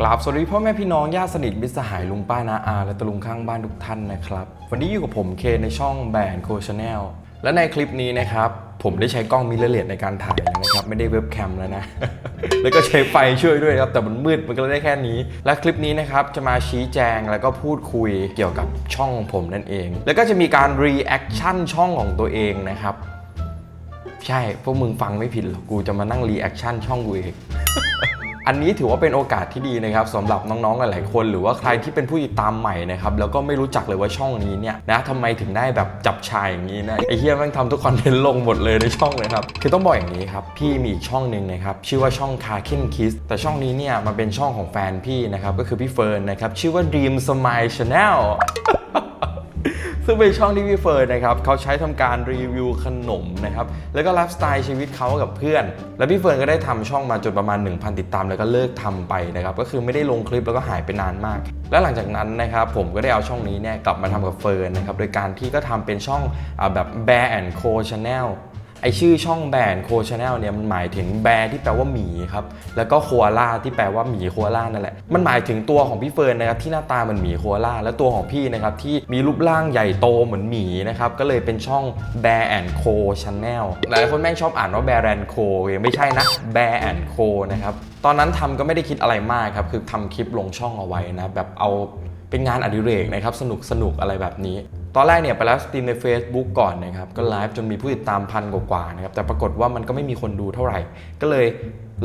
กราบสวัสดีพ่อแม่พี่น้องญาติสนิทมิตรสหายลุงป้านาอา และตะลุงข้างบ้านทุกท่านนะครับ วันนี้อยู่กับผมเคในช่องแบรนด์โคชแนลและในคลิปนี้นะครับ ผมได้ใช้กล้องมิเรเลสในการถ่ายแล้วนะครับ ไม่ได้เว็บแคมแล้วนะ แล้วก็ใช้ไฟช่วยด้วยครับ แต่มันมืดมันก็เลยได้แค่นี้ และคลิปนี้นะครับ จะมาชี้แจงแล้วก็พูดคุยเกี่ยวกับช่องของผมนั่นเอง แล้วก็จะมีการรีแอคชั่นช่องของตัวเองนะครับใช่พวกมึงฟังไม่ผิดหรอกกูจะมานั่งรีแอคชั่นช่องกูเอง อันนี้ถือว่าเป็นโอกาสที่ดีนะครับสำหรับน้องๆหลายๆคน หรือว่าใครที่เป็นผู้ติดตามใหม่นะครับแล้วก็ไม่รู้จักเลยว่าช่องนี้เนี่ยนะทำไมถึงได้แบบจับชายอย่างนี้นะไอ้เฮียแม่งทำทุกคอนเทนต์ลงหมดเลยในช่องเลยครับคือต้องบอกอย่างนี้ครับพี่มีอีกช่องหนึ่งนะครับชื่อว่าช่อง c a r k e n Kiss แต่ช่องนี้เนี่ยมันเป็นช่องของแฟนพี่นะครับก็คือพี่เฟิร์นนะครับชื่อว่า Dream Smile Channel ซึ่งเป็นช่องที่พี่เฟิร์นนะครับเขาใช้ทำการรีวิวขนมนะครับแล้วก็ไลฟ์สไตล์ชีวิตเขากับเพื่อน แล้วพี่เฟิร์นก็ได้ทำช่องมาจนประมาณ 1,000 ติดตามแล้วก็เลิกทำไปนะครับก็คือไม่ได้ลงคลิปแล้วก็หายไปนานมาก และหลังจากนั้นนะครับผมก็ได้เอาช่องนี้เนี่ยกลับมาทำกับเฟิร์นนะครับโดยการที่ก็ทำเป็นช่องอแบบ Bear and Co Channel ไอชื่อช่องแบรนด์โคชาแนลเนี่ยมันหมายถึงแบร์ที่แปลว่าหมีครับ แล้วก็โคอาล่าที่แปลว่าหมีโคอาล่านั่นแหละ มันหมายถึงตัวของพี่เฟิร์นนะครับที่หน้าตาเหมือนหมีโคอาล่าและตัวของพี่นะครับที่มีรูปร่างใหญ่โตเหมือนหมีนะครับก็เลยเป็นช่อง Bear and Co Channel หลายคนแม่งชอบอ่านว่า Bear and Co ไม่ใช่นะ Bear and Co นะครับตอนนั้นทำก็ไม่ได้คิดอะไรมากครับคือทำคลิปลงช่องเอาไว้นะแบบเอาเป็นงานอดิเรกนะครับสนุกสนุกอะไรแบบนี้ ตอนแรกเนี่ยไปไลฟ์สตรีมใน Facebook ก่อนนะครับ ก็ไลฟ์จนมีผู้ติดตามพันกว่าๆนะครับ แต่ปรากฏว่ามันก็ไม่มีคนดูเท่าไหร่ ก็เลย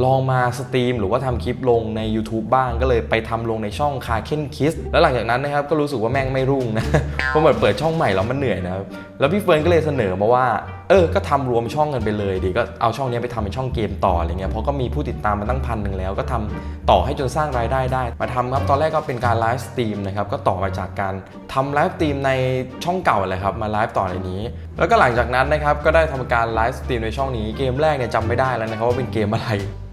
ลองมาสตรีมหรือว่าทำคลิปลงใน YouTube บ้างก็เลยไปทำลงในช่องคาเคนคิสแล้วหลังจากนั้นนะครับก็รู้สึกว่าแม่งไม่รุ่งนะเพราะเหมือนเปิดช่องใหม่แล้วมันเหนื่อยนะครับแล้วพี่เฟิร์นก็เลยเสนอมาว่าเออ ก็ทำรวมช่องกันไปเลยดี ก็เอาช่องนี้ไปทำเป็นช่องเกมต่ออะไรเงี้ย เพราะก็มีผู้ติดตามมาตั้งพันหนึ่งแล้ว ก็ทำต่อให้จนสร้างรายได้ได้ มาทำครับ ตอนแรกก็เป็นการไลฟ์สตรีมนะครับ ก็ต่อมาจากการทำไลฟ์สตรีมในช่องเก่าเลยครับ มาไลฟ์ต่อในนี้แล้วก็หลังจากนั้นนะครับก็ได้ทำการไลฟ์สตรีมในช่องนี้เกมแรกเนี่ยจำไม่ได้แล้วนะครับว่าเป็นเกมอะไร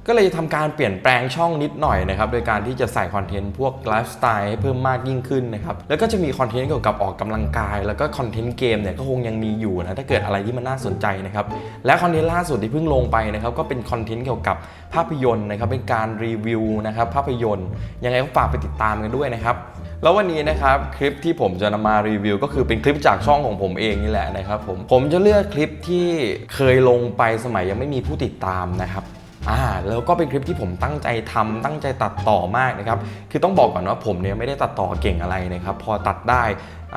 ก็เลยทำการเปลี่ยนแปลงช่องนิดหน่อยนะครับ โดยการที่จะใส่คอนเทนต์พวกไลฟ์สไตล์ให้เพิ่มมากยิ่งขึ้นนะครับ แล้วก็จะมีคอนเทนต์เกี่ยวกับออกกำลังกาย แล้วก็คอนเทนต์เกมเนี่ยก็คงยังมีอยู่นะ ถ้าเกิดอะไรที่มันน่าสนใจนะครับ และคอนเทนต์ล่าสุดที่เพิ่งลงไปนะครับ ก็เป็นคอนเทนต์เกี่ยวกับภาพยนตร์นะครับ เป็นการรีวิวนะครับภาพยนตร์ ยังไงก็ฝากไปติดตามกันด้วยนะครับแล้ววันนี้นะครับคลิปที่ผมจะนำมารีวิว ก็คือเป็นคลิปจากช่องของผมเองนี่แหละนะครับผมผมจะเลือกคลิปที่เคยลงไปสมัยยังไม่มีผู้ติดตามนะครับ อ่าแล้วก็เป็นคลิปที่ผมตั้งใจทำตั้งใจตัดต่อมากนะครับคือต้องบอกก่อนว่าผมเนี่ยไม่ได้ตัดต่อเก่งอะไรนะครับพอตัดได้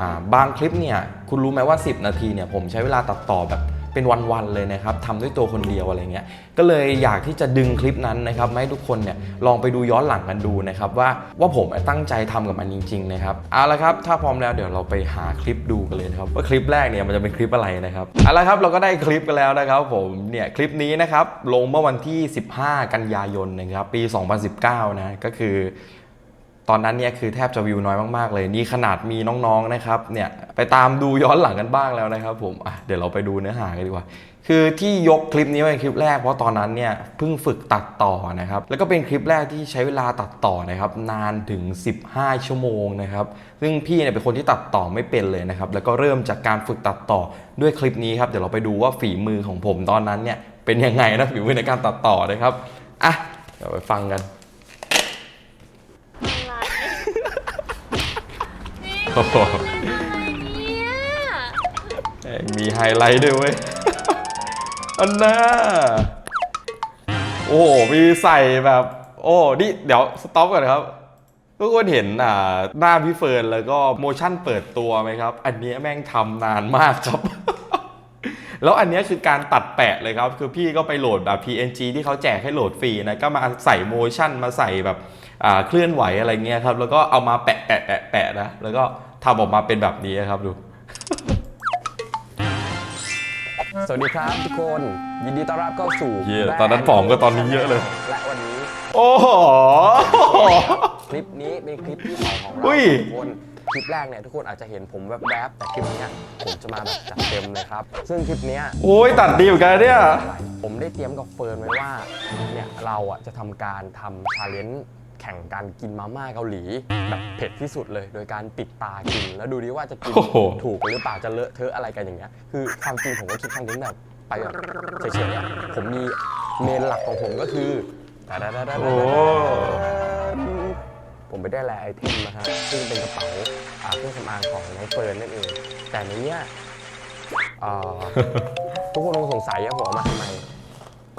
อ่าบางคลิปเนี่ยคุณรู้ไหมว่า 10 นาทีเนี่ยผมใช้เวลาตัดต่อแบบ เป็นวันๆเลยนะครับทำด้วยตัวคนเดียวอะไรเงี้ยก็เลยอยากที่จะดึงคลิปนั้นนะครับให้ทุกคนเนี่ยลองไปดูย้อนหลังกันดูนะครับว่าว่าผมตั้งใจทำกับมันจริงๆนะครับเอาละครับถ้าพร้อมแล้วเดี๋ยวเราไปหาคลิปดูกันเลยนะครับว่าคลิปแรกเนี่ยมันจะเป็นคลิปอะไรนะครับเอาละครับเราก็ได้คลิปกันแล้วนะครับผมเนี่ยคลิปนี้นะครับลงเมื่อวันที่ 15 กันยายนนะครับปี 2019 นะก็คือ ตอนนั้นเนี่ยคือแทบจะวิวน้อยมากๆเลย นี่ขนาดมีน้องๆนะครับเนี่ยไปตามดูย้อนหลังกันบ้างแล้วนะครับผมเดี๋ยวเราไปดูเนื้อหากันดีกว่า คือที่ยกคลิปนี้เป็นคลิปแรกเพราะตอนนั้นเนี่ยเพิ่งฝึกตัดต่อนะครับแล้วก็เป็นคลิปแรกที่ใช้เวลาตัดต่อนะครับนานถึง 15 ชั่วโมงนะครับซึ่งพี่เนี่ยเป็นคนที่ตัดต่อไม่เป็นเลยนะครับแล้วก็เริ่มจากการฝึกตัดต่อด้วยคลิปนี้ครับเดี๋ยวเราไปดูว่าฝีมือของผมตอนนั้นเนี่ยเป็นยังไงนะฝีมือในการตัดต่อนะครับอะเดี๋ยวไปฟังกัน โอ้โหเนี่ยแม่งมีไฮไลท์ด้วยเว้ย อันน่าโอ้โหมีใส่แบบ โอ้นี่เดี๋ยวสต็อปก่อนครับทุกคนเห็นอ่าหน้าพี่เฟิร์นแล้วก็โมชั่นเปิดตัวไหมครับ อันเนี้ยแม่งทำนานมากครับ แล้วอันเนี้ยคือการตัดแปะเลยครับ คือพี่ก็ไปโหลดแบบ PNG ที่เขาแจกให้โหลดฟรีนะ ก็มาใส่โมชั่นมาใส่แบบ เคลื่อนไหวอะไรเงี้ยครับ แล้วก็เอามาแปะแปะแปะแปะนะ แล้วก็ทำออกมาเป็นแบบนี้ครับดู สวัสดีครับทุกคน ยินดีต้อนรับเข้าสู่เหี้ย Brand ตอนนั้นผอมกว่าตอนนี้เยอะเลย และวันนี้ โอ้โห คลิปนี้เป็นคลิปที่สองของเราอุ้ย ทุกคน คลิปแรกเนี่ยทุกคนอาจจะเห็นผมแวบๆแต่คลิปเนี้ยผมจะมาแบบจัดเต็มเลยครับ ซึ่งคลิปเนี้ย โอ้ยตัดดีเหมือนกันเนี่ย ผมได้เตรียมกับเฟิร์นไว้ว่าเนี่ยเราอะจะทำการทำชาเลนจ์ แข่งการกินมาม่าเกาหลี แบบเผ็ดที่สุดเลย โดยการปิดตากิน แล้วดูดิว่าจะกินโอ้โห ถูกหรือเปล่าจะเลอะเทอะอะไรกันอย่างเงี้ยคือความจริงผมก็คิดครั้งนี้แบบไปแบบเฉยๆอะผมมีเมนหลักของผมก็คือโอ้ ผมไปได้แลไอเทมนะฮะ ซึ่งเป็นกระเป๋าอ่าเครื่องสำอางของน้องเฟิร์นนั่นเอง แต่ในเนี้ยเอ่อ ทุกคนคงสงสัยว่าผมเอามาทำไม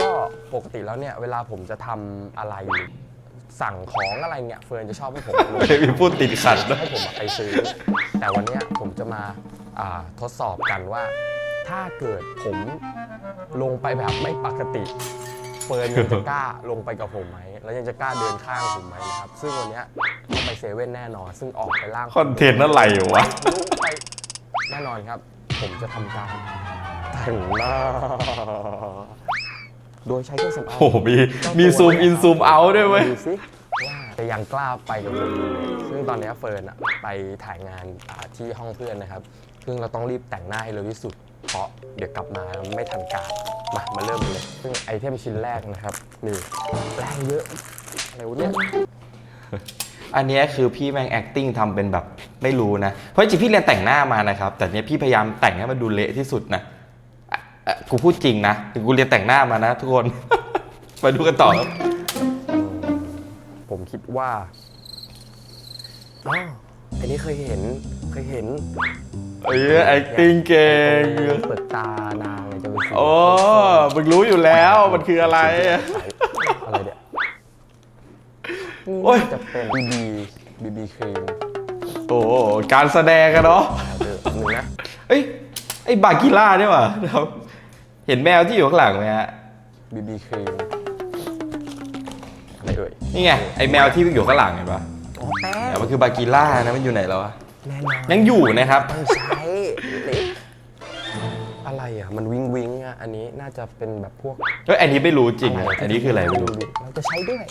ก็ปกติแล้วเนี่ย เวลาผมจะทำอะไรหรือ สั่งของอะไรเนี่ยเฟิร์นจะชอบให้ผมลงไม่มีพูดติดขัดด้วยให้ผมอะไปซื้อ แต่วันเนี้ยผมจะมาอ่าทดสอบกันว่า ถ้าเกิดผมลงไปแบบไม่ปกติเฟิร์นยังจะกล้าลงไปกับผมไหมแล้วยังจะกล้าเดินข้างผมไหมนะครับ ซึ่งวันเนี้ยต้องไปเซเว่นแน่นอน ซึ่งออกไปล่างคอนเทนต์อะไรวะ ลุกไปแน่นอนครับ ผมจะทำการแต่งหน้า โดยใช้เครื่องสำอางโอ้โหมีมีซูมอินซูมเอาด้วยเว้ย ดูสิว่าจะยังกล้าไปกับผมอยู่ไหมซึ่งตอนนี้เฟิร์นอะไปถ่ายงานอ่าที่ห้องเพื่อนนะครับ ซึ่งเราต้องรีบแต่งหน้าให้เร็วที่สุด เพราะเดี๋ยวกลับมาไม่ทันการ มา มาเริ่มกันเลย ซึ่งไอเทมชิ้นแรกนะครับนี่แรงเยอะอะไรวะเนี่ย อันเนี้ยคือพี่แม่ง acting ทำเป็นแบบไม่รู้นะ เพราะจริงๆพี่เรียนแต่งหน้ามานะครับ แต่เนี้ยพี่พยายามแต่งให้มันดูเละที่สุดนะอะอะ กูพูดจริงนะถึงกูเรียนแต่งหน้ามานะทุกคนไปดูกันต่อครับผมคิดว่าอ๋ออันนี้เคยเห็น เคยเห็นเอ้ย acting เก่งเปิดตานางจะเป็นสีโอ้มึงรู้อยู่แล้วมันคืออะไร อะไรเนี่ยโอ้ยนี่น่าจะเป็นบีบีบีบีครีมโอ้การแสดงกันเนาะเดี๋ยวหนึ่งนะ เอ้ย ไอ้บากิล่าเนี่ยว่ะครับ เห็นแมวที่อยู่ข้างหลังไหมฮะ บีบีครีมอะไรเอ่ยนี่ไงไอ้แมวที่อยู่ข้างหลังเห็นปะอ๋อแป้งแต่มันคือบากิล่านะมันอยู่ไหนแล้ววะแน่นอนยังอยู่นะครับต้องใช้อะไรอะ มันวิงวิงอะ อันนี้น่าจะเป็นแบบพวกเฮ้ยอันนี้ไม่รู้จริงอะอันนี้คืออะไรไม่รู้ เราจะใช้ด้วย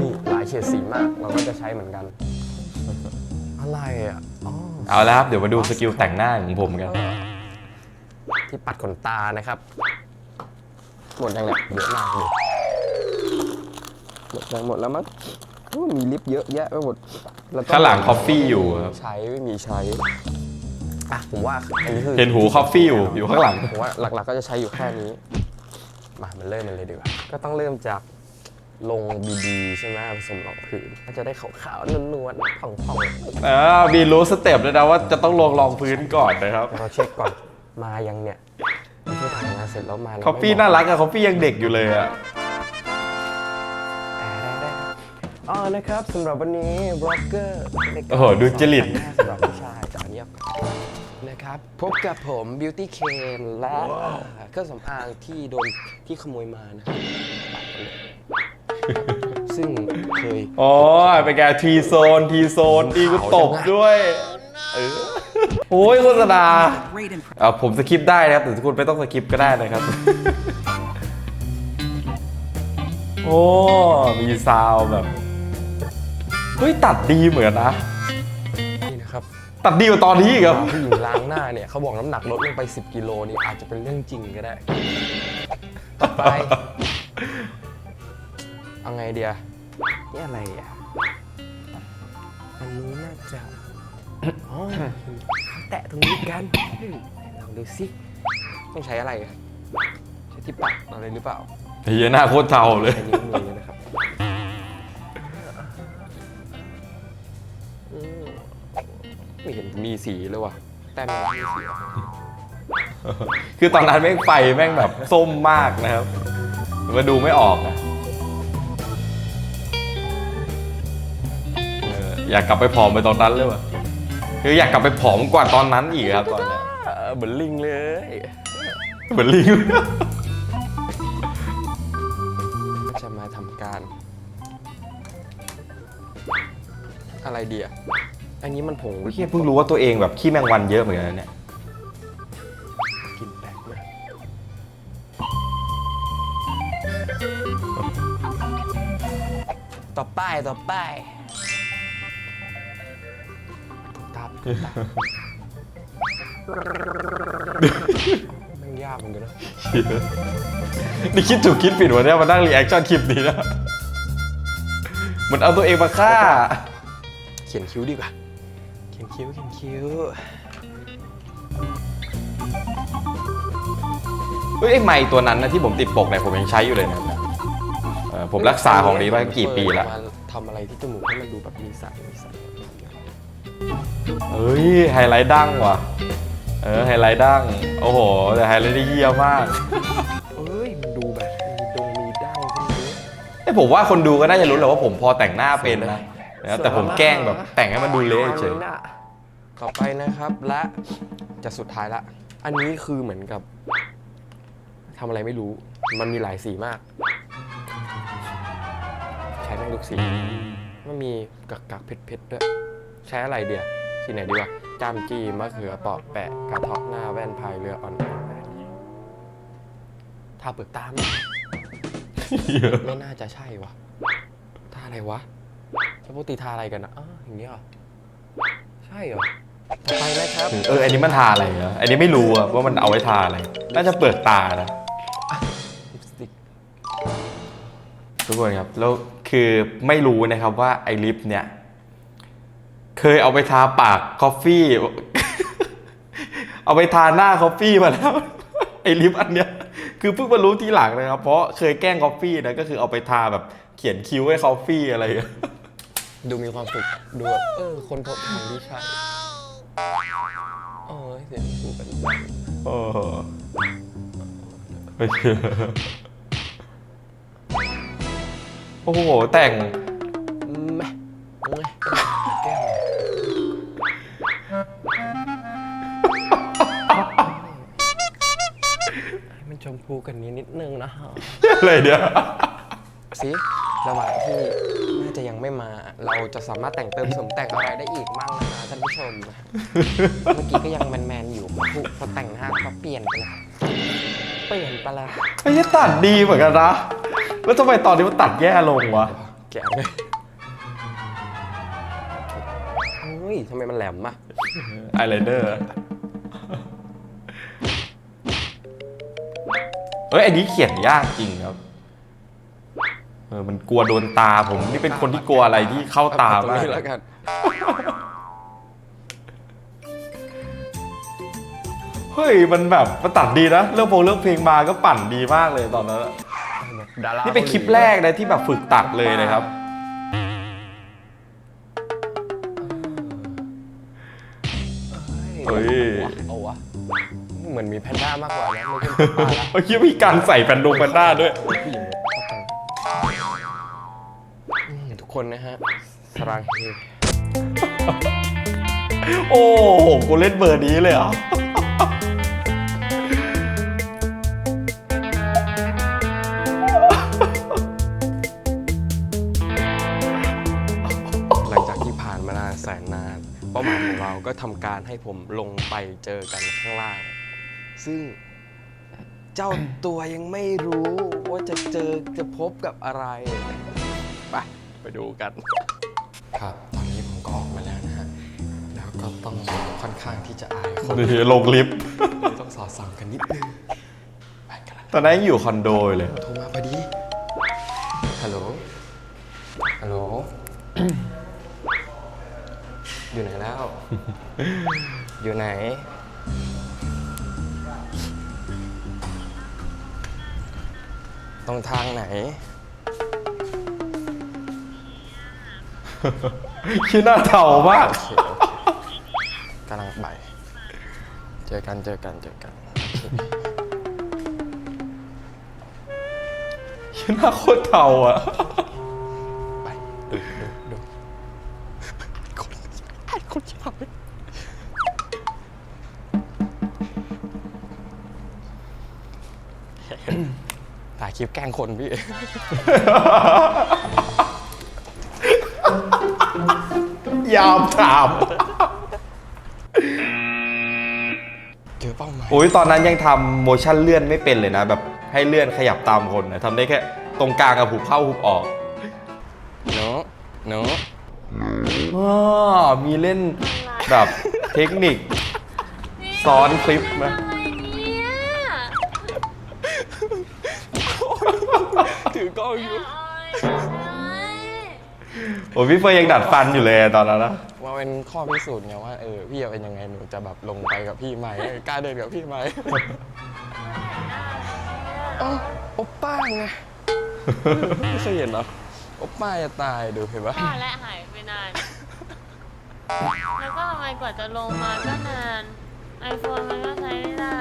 นี่หลายเฉดสีมาก เราก็จะใช้เหมือนกัน อะไรอะอ๋อเอาแล้วครับ เดี๋ยวมาดูสกิลแต่งหน้าของผมกัน ที่ปัดขนตานะครับ หมดยังเนี่ยเยอะมากเลยหมดยังหมดแล้วมั้งโอ้มีลิปเยอะแยะไปหมดเรต้องข้างหลังคอฟฟี่อยู่ครับ ใช้ไม่มีใช้อะผมว่าอันนี้คือเห็นหูคอฟฟี่อยู่อยู่ข้างหลัง ผมว่าหลักๆก็จะใช้อยู่แค่นี้มามันเริ่มมันเลยดีกว่าก็ต้องเริ่มจากลงบีบีใช่ไหมผสมรองพื้นก็จะได้ขาวๆนวลๆผ่องๆอ่ามีรู้สเต็ปด้วยนะว่าจะต้องลงรองพื้นก่อนนะครับเดี๋ยวเราเช็คก่อน มายังเนี่ยไม่ใช่ถ่ายงานเสร็จแล้วมาแล้วคอฟฟี่ไม่บน่ารักอะคอฟฟี่ยังเด็กอยู่เลยอะอ๋อนะครับสำหรับวันนี้บล็อกเกอร์โอ้โหดูจริต สำหรับผู้ชายจานเยียบนะครับ พบกับผม Beauty Cane และเครื่องสำอางที่โดนที่ขโมยมานะครับปัดไปเลยซึ่งเคย อ๋อเป็นแกทีโซนทีโซนดีกูตบด้วย เออ โอ้ยโฆษณาอ่าผมสคิปได้นะครับ แต่ทุกคนไม่ต้องสคิปก็ได้นะครับ โอ้ มีซาวด์แบบ เฮ้ย ตัดดีเหมือนนะ นี่นะครับตัดดีกว่าตอนนี้อีกครับ ผู้หญิงล้างหน้าเนี่ยเขาบอกน้ำหนักลดลงไป 10 กิโลนี่อาจจะเป็นเรื่องจริงก็ได้ ต่อไป เอาไงเดียนี่อะไรอะ อันนี้น่าจะอ๋อ แตะตรงนี้กันเฮ้ยลองดูสิต้องใช้อะไรอะใช้ที่ปัดอะไรหรือเปล่าเฮียหน้าโคตรเทาเลยใช้นิ้วมือนะครับอืมไม่เห็นมีสีเลยว่ะแต่มันมีสีอะคือตอนนั้นแม่งไฟแม่งแบบส้มมากนะครับมาดูไม่ออกอะเอออยากกลับไปผอมไปตอนนั้นเลยว่ะ คืออยากกลับไปผอมกว่าตอนนั้นอีกครับตอนเนี้ยเออเหมือนลิงเลย เหมือนลิงจะมาทำการ อะไรเดียอันนี้มันผงเฮียเพิ่งรู้ว่าตัวเองแบบขี้แมงวันเยอะเหมือนกันนะเนี่ยกลินแปลกมากต่อไปต่อไป ตาบตาบมันยากเหมือนกันนะนี่คิดถูกคิดผิดวะเนี่ยมานั่งรีแอคชั่นคลิปนี้นะเหมันเอาตัวเองมาฆ่า เขียนคิ้วดีกว่า เขียนคิ้ว เขียนคิ้ว เฮ้ยไอ้ไม้ตัวนั้นนะที่ผมติดปกเนี่ยผมยังใช้อยู่เลยนะเออผมรักษาของนี้มากี่ปีแล้วประมาณทำอะไรที่จมูกให้มันดูแบบมีสันมีสัน เฮ้ยไฮไลท์ดั้งว่ะ เออไฮไลท์ดั้ง โอ้โห แต่ไฮไลท์ได้เยี่ยมมากเอ้ยมันดูแบบมีดงมีดั้งขึ้นเยอะไอยผมว่าคนดูก็น่าจะรู้แหละว่าผมพอแต่งหน้าเป็นนะนะแต่ผมแกล้งแบบแต่งให้มันดูเละเฉย ต่อไปนะครับและจะสุดท้ายละ อันนี้คือเหมือนกับทำอะไรไม่รู้ มันมีหลายสีมาก ใช้แม่งทุกสี มันมีกักกักๆเผ็ดเผ็ดๆด้วย ใช้อะไรเดียวสีไหนดีวะจามจีมะเขือเปอกแปะ กระเทาะหน้าแว่นพายเรืออ่อนทาเปลือกตาไหมไม่น่าจะใช่วะทาอะไรวะแล้วปกติทาอะไรกันอะอ้าวอย่างเงี้ยเหรอใช่เหรอต่อไปนะครับเออ อันนี้มันทาอะไรเหรออันนี้ไม่รู้อะว่ามันเอาไว้ทาอะไร น่าจะเปลือกตานะ ลิปสติกทุกคนครับ แล้วคือไม่รู้นะครับว่าไอลิปเนี่ย เคยเอาไปทาปากคอฟฟี่ เอาไปทาหน้าคอฟฟี่มาแล้วไอลิปอันเนี้ยคือเพิ่งมารู้ทีหลังนะครับ เพราะเคยแกล้งคอฟฟี่นะก็คือเอาไปทาแบบเขียนคิ้วให้คอฟฟี่อะไรอย่างเงี้ยดูมีความสุขดูแบบเออ คนพบทางที่ใช่โอ้ยเสียงสูกันโอ้โหไม่เชื่อโอ้โห แต่ง มันชมพูกันนิดนิดนึงนะฮะอะไรเนี่ยสิระหว่างที่น่าจะยังไม่มา เราจะสามารถแต่งเติมเสริมแต่งอะไรได้อีกบ้างนะคะท่านผู้ชมเมื่อกี้ก็ยังแมนๆอยู่พอพอแต่งหน้าก็เปลี่ยนไปละเปลี่ยนไปละไอ้ยตัดดีเหมือนกันนะ แล้วทำไมตอนนี้มันตัดแย่ลงวะแกะเลยเฮ้ยทำไมมันแหลมอะไอไลเนอร์ เอ้ยอันนี้เขียนยากจริงครับเออมันกลัวโดนตาผมนี่เป็นคนที่กลัวอะไรที่เข้าตาเอตรงมากนี้แล้วกัน เฮ้ยมันแบบมันตัดดีนะเรื่องโพงเรื่องเพลงมาก็ปั่นดีมากเลยตอนนั้นอะดารานี่เป็นคลิปแรกนะที่แบบฝึกตัดเลยนะครับ เฮ้ยเอาวะเห มือนมีแพนด้ามากกว่านะไม่ใช่หมาป่าละเมื่อกี้มีการใส่แผ่นดงแผ่นหน้าด้วย ผู้หญิงชอบแต่งอืมทุกคนนะฮะสรางเฮโอ้โหกูเล่นเบอร์นี้เลยเหรอ หลังจากที่ผ่านมานานแสนนาน เป้าหมายของเราก็ทำการให้ผมลงไปเจอกันข้างล่าง ซึ่งเจ้าตัวยังไม่รู้ว่าจะเจอจะพบกับอะไร ไป ไปดูกัน ครับ ตอนนี้ผมก็ออกมาแล้วนะฮะ แล้วก็ต้องค่อนข้างที่จะอายคนนี่ลงลิฟต์ต้องสอดส่องกันนิดนึงไปกันละตอนนั้นยังอยู่คอนโดอยู่เลยโทรมาพอดี ฮัลโหล ฮัลโหล อยู่ไหนแล้ว อยู่ไหน ตรงทางไหน ขี้หน้าเทามาก โอเคโอเคกำลังไป เจอกันเจอกันเจอกันขี้หน้าโคตรเทาอะ คลิปแกล้งคนพี่ ยามถามเจอเป้าหมายโอ้ยตอนนั้นยังทำโมชั่นเลื่อนไม่เป็นเลยนะ แบบให้เลื่อนขยับตามคนนะทำได้แค่ตรงกลางกับหุบเข้าหุบออกเนาะเนาะอ้อมีเล่นแบบเทคนิค ซ้อนคลิปนะเนี่ย อ้ยพี่เฟยยังดัดฟันอยู่เลยตอนนั้นนะว่าเป็นข้อพิสูจน์ไงว่าเออพี่จะเป็นยังไงหนูจะแบบลงไปกับพี่ไหมกล้าเดินกับพี่ไหมเอ้าโอปป้าไงไม่เคยเห็นเหรอโอป้าจะตายดูเห็นปะป้าและหายไปนาน แล้วก็ทำไมกว่าจะลงมาก็นาน ไอโฟนมันก็ใช้ไม่ได้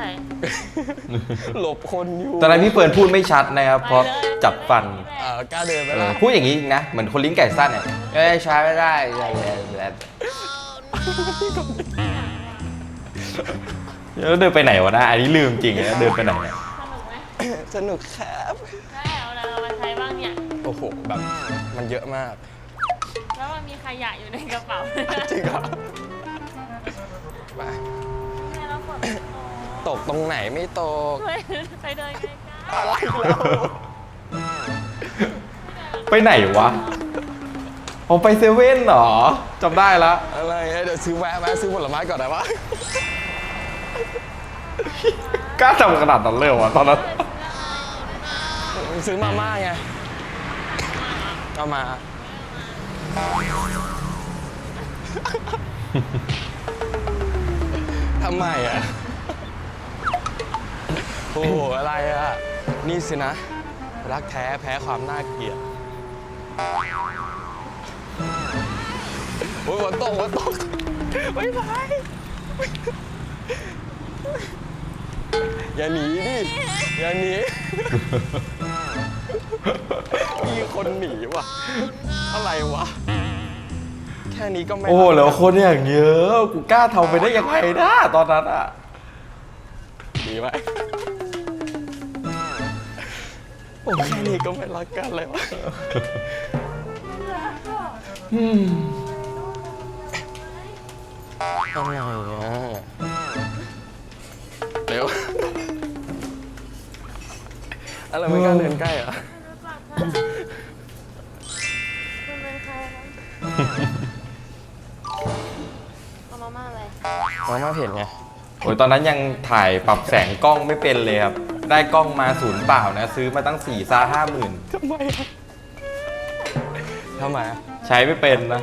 หลบคนอยู่ตอนนั้นพี่เฟิร์นพูดไม่ชัดนะครับเพราะจับฟันเออกล้าเดินไปเอละอพูดอย่างนี้อีกนะ เหมือนคนลิ้นไก่สั้นเนี่ยเอ้ยใช้ไม่ได้แล้วแล้วเดินไปไหนวะนะอันนี้ลืมจริงนะเดินไปไหนเนี่ยสนุกไหมสนุกครับ ได้เอาอะไรเอามาใช้บ้างเนี่ย โอ้โห แบบมันเยอะมาก แล้วมันมีขยะอยู่ในกระเป๋า จริงเหรอไป เนี่ยเราฝนมัน ตกตกตรงไหนไม่ตกเฮ้ยไปเดินใกล้อะไรแล้วไปไหนวะผมไปเซเว่นเหรอจำได้ละอะไรเดี๋ยวซื้อแวะแวะซื้อผลไม้ก่อนได้ปะกล้าทำขนาดนั้นเลยเหรอวะตอนนั้น ซื้อมาม่าไงเอามา ทำไมอะโอ้โหอะไรอะ นี่สินะ รักแท้แพ้ความน่าเกลียดโอ้ยฝนตกฝนตกไม่ไปอย่าหนีดิ อย่าหนี มีคนหนีว่ะ อะไรวะ แค่นี้ก็ไม่โอ้โหรักแล้วคนอย่างเยอะ กูกล้าทำไปได้ยังไงนะตอนนั้นอะดีไหมโอ้แค่นี้ก็ไม่รักกันเลยวะทำไงอะเร็วอะไรไม่กล้าเดินใกล้เหรอะๆคุณเป็นใครคะเอามาม่าอะไร มาม่าเผ็ดไงโอ้ยตอนนั้นยังถ่ายปรับแสงกล้องไม่เป็นเลยครับ ได้กล้องมาศูนย์เปล่านะ ซื้อมาตั้ง4ี่ซ่าห้าหมื่นทำไมอะทำไมอะใช้ไม่เป็นนะ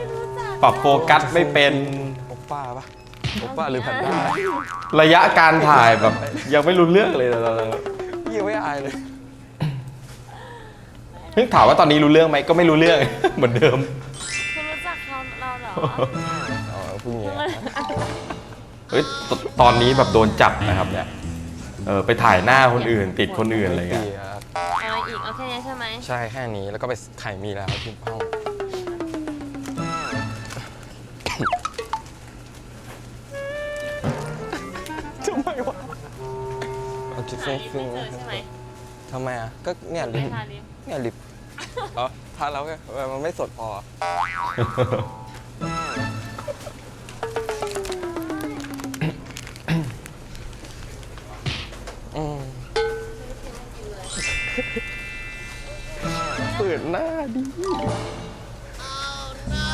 ปรับโฟกัสไม่เป็น โอป้าปะโอป้าหรือแพนด้าระยะการถ่ายแบบ ยังไม่รู้เรื่องเลยตอนนั้นพี่ยังไม่อายเลยเพิ่งถามว่าตอนนี้รู้เรื่องไหมก็ไม่รู้เรื่อง เหมือนเดิม คุณรู้จักเขาเราเหรออ๋อพูดอย่างเงี้ยเฮ้ยตตอนนี้แบบโดนจับนะครับเนี่ย เออไปถ่ายหน้าคนอื่น ติดคนอื่นอะไรเงี้ย ปีครับเอาอีกเอาแค่นี้ใช่ไหมใช่แค่นี้แล้วก็ไปไข่มีแล้วที่ห้องทำไมวะเอาจุดหาฟุ้งลิปฟิ้งไม่เจอใช่ไหมทำไมอะก็เนี่ยลิปหาลิปเนี่ยลิปอ๋อทานแล้วไงมันไม่สดพออื ดหน้าดิ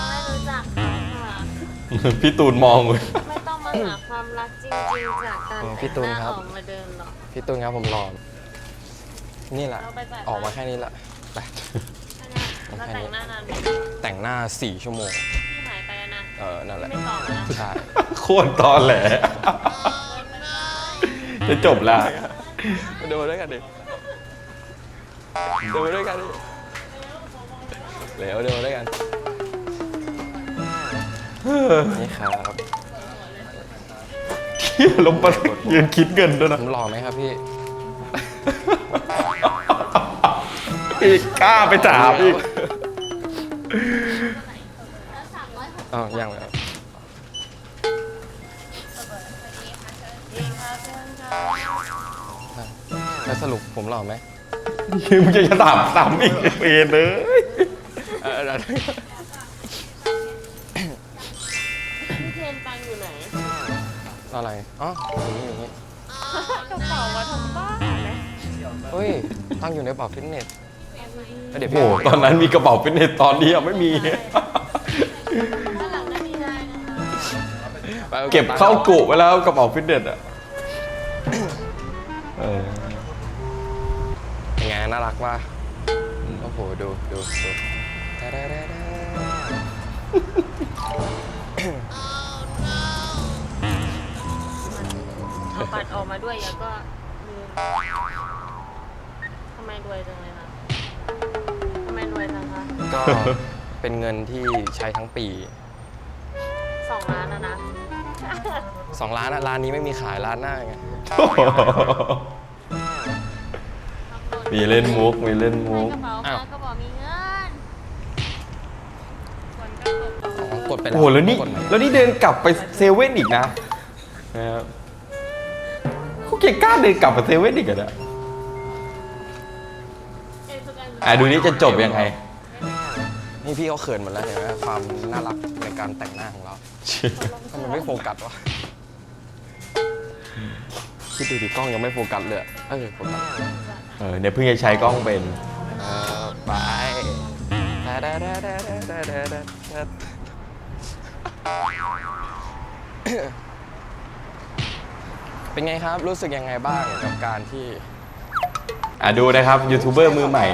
ไม่รู้จักค่ะพี่ตูนมองเลยไม่ต้องมาหาความรักจริงๆจากการเออพี่ตูนแต่งหคน้ารับออกมาเดินหรอกพี่ตูนครับผมรอนี่แหละเราไปจ่ายออกมาแค่นี้แหละไปเราแต่งหน้านานไหมแต่งหน้า 4 ชั่วโมงที่หายไปอะนะ เออ นั่นแหละ ไม่ตอบแล้วนะใช่ โคตรตอนแหล จะจบละมาดูด้วยกันดิดูด้วยกันดิ เร็วดูด้วยกันนี่ครับลงไปยืนคิดเงินด้วยผนะมหล่อไหมครับพี่อีกกล้าไปถามอีกอ๋อยังเลยดีค่ะเพื่อนค่ะแล้วสรุปผมหล่อไหมมึงจะถามซ้ำอีกเวนเลย เออเดี๋ยวพี่เทนตังอยู่ไหน อะไร อ๋ออยู่นี่อยู่นี่กระเป๋ามาทำบ้าเลยเฮ้ย ตั้งอยู่ในกระเป๋าฟิตเนสแล้วเดี๋ยวโอ้พี่โหตอนนั้นมีกระเป๋าฟิตเนสตอนนี้ยังไม่มี ด้านหลังไม่มีอะไรนะคะไปอาเก็บเข้ากุไว้แล้วกระเป๋าฟิตเนสอะเออ เป็นไงน่ารักว่ะโอ้โห ดูดูดูตาดาดาดา เอาปัดออกมาด้วยแล้วก็ลืมทำไมรวยจังเลยคะทำไมรวยจังคะก็เป็นเงินที่ใช้ทั้งปีสองล้านนะนะ2ล้านอะร้านนี้ไม่มีขายร้านหน้าไงมีเล่นมุกมีเล่นมุกกระเป๋า อ้าว มาก็บอกมีเงินคนก็กด อ๋อกดไป แล้วโอ้โหแล้วนี่กดไหแล้วนี่เดินกลับไปเซเว่นอีกนะนะครับเขาเก่งกล้าเดินกลับไปเซเว่นอีกเหรอเนี่ยเอ็นสุกันอะดูนี่จะจบยังไง นี่พี่เขาเขินหมดแล้วเห็นไหมความน่ารักในการแต่งหน้าของเราทำไมไม่โฟกัสวะคิดดูดิกล้องยังไม่โฟกัสเลยอะเออโฟกัสเออเนี่ยเพิ่งจะใช้กล้องเป็น เออไป เป็นไงครับรู้สึกยังไงบ้างกับการที่อะดูนะครับยูทูบเบอร์มือใหม่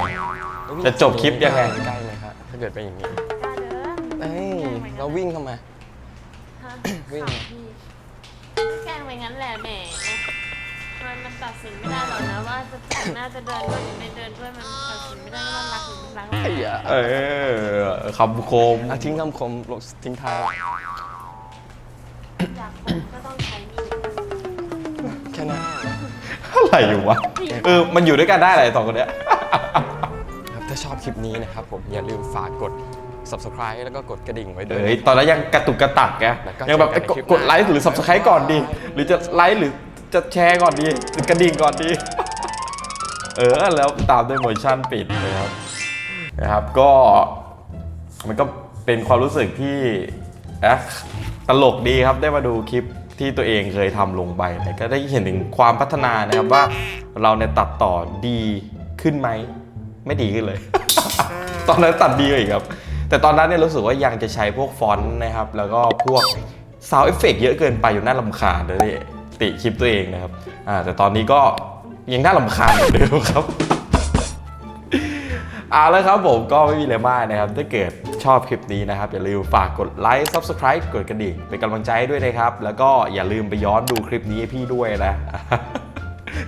จะจบคลิปยังไง ใกล้ไหมครับถ้าเกิดเป็นอย่างนี้กล้าเดินเอ้ยเราวิ่งเข้ามาฮะวิ่งสามทีแกล้งไปงั้นแหละแหมมันมัน ตัดสินไม่ได้หรอกนะว่าจะแต่งหน้าจะเดินด้วยหรือไม่เดินด้วยมันตัดสินไม่ได้ว่ารักหรือไม่รักไอ้เหี้ยเออคำคมอะทิ้งคำคมลงทิ้งท้าย อยากผมก็ต้องใช้มีดแค่นั้นอะไรอยู่วะเออมันอยู่ด้วยกันได้อะไรสองคนเนี้ยครับถ้าชอบคลิปนี้นะครับผมอย่าลืมฝากกด subscribe แล้วก็กดกระดิ่งไว้ด้วย เอ้ยตอนนั้นยังกระตุกกระตักไงแล้วก็ยังแบบเจอกันในกดคลิปกดหน้าไลค์หรือ subscribe ก่อนดีหรือจะไลค์หรือ จะแชร์ก่อนดีกระดิ่งก่อนดี เออ แล้วตามด้วยโมชั่นปิดนะครับนะครับก็มันก็เป็นความรู้สึกที่อะตลกดีครับได้มาดูคลิปที่ตัวเองเคยทำลงไปก็ได้เห็นถึงความพัฒนานะครับว่าเราเนี่ยตัดต่อดีขึ้นไหม ไม่ดีขึ้นเลย ตอนนั้นตัดดีกว่าอีกครับ แต่ตอนนั้นเนี่ยรู้สึกว่ายังจะใช้พวกฟอนต์นะครับ แล้วก็พวกซาวเอฟเฟกเยอะเกินไปอยู่น่าลำคาญเลย ติคลิปตัวเองนะครับอ่าแต่ตอนนี้ก็ยังน่าลำคาญเหมือนเดิมครับเอาแล้วครับผมก็ไม่มีอะไรมากนะครับ ถ้าเกิดชอบคลิปนี้นะครับ อย่าลืมฝากกดไลค์ Subscribe กดกระดิ่ง เป็นกำลังใจให้ด้วยนะครับ แล้วก็อย่าลืมไปย้อนดูคลิปนี้ให้พี่ด้วยนะ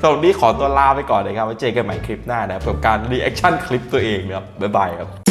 สำหรับนนี้ขอตัวลาไปก่อนนะครับไว้เจอกันใหม่คลิปหน้านะครับกับการรีแอคชั่นคลิปตัวเองนะครับบ๊ายบายครับ